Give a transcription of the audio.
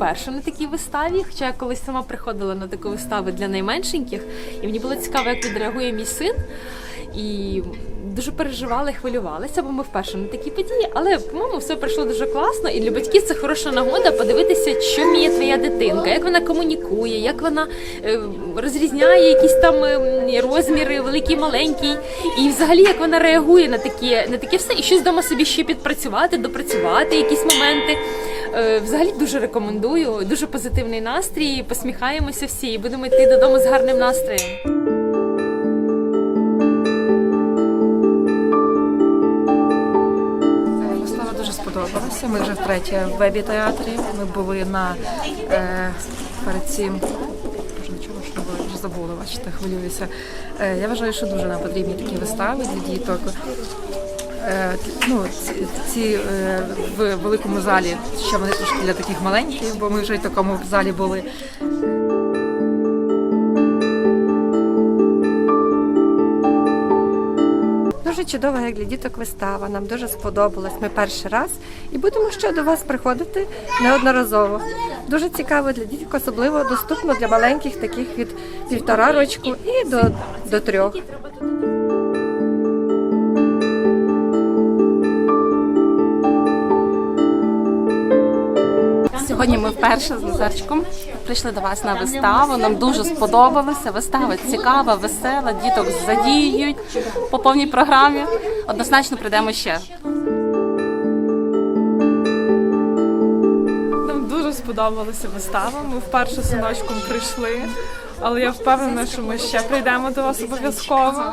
вперше на такій виставі. Хоча я колись сама приходила на таку виставу для найменшеньких, і мені було цікаво, як відреагує мій син. І дуже переживали, хвилювалися, бо ми вперше на такі події. Але по-моєму, все пройшло дуже класно. І для батьків це хороша нагода подивитися, що вміє твоя дитинка, як вона комунікує, як вона е, розрізняє якісь там е, розміри, великий, маленький, і взагалі як вона реагує на таке, на таке все, і щось вдома собі ще підпрацювати, допрацювати якісь моменти. Е, Взагалі дуже рекомендую, дуже позитивний настрій. Посміхаємося всі і будемо йти додому з гарним настроєм. Сподобалася. Ми вже втретє в вебі театрі. Ми були на е, перед цим. Нічого ж не було, вже забула, бачите, хвилююся. Е, я вважаю, що дуже нам потрібні такі вистави для діток. Е, ну, ці, е, в великому залі, ще вони трошки для таких маленьких, бо ми вже в такому залі були. Дуже чудова, як для діток вистава. Нам дуже сподобалась. Ми перший раз і будемо ще до вас приходити неодноразово. Дуже цікаво для діток, особливо доступно для маленьких, таких від півтора рочку і до, до трьох. Сьогодні ми вперше з Назарчиком прийшли до вас на виставу. Нам дуже сподобалося. Вистава цікава, весела, діток задіюють по повній програмі. Однозначно прийдемо ще. Нам дуже сподобалася вистава. Ми вперше з синочком прийшли, але я впевнена, що ми ще прийдемо до вас обов'язково.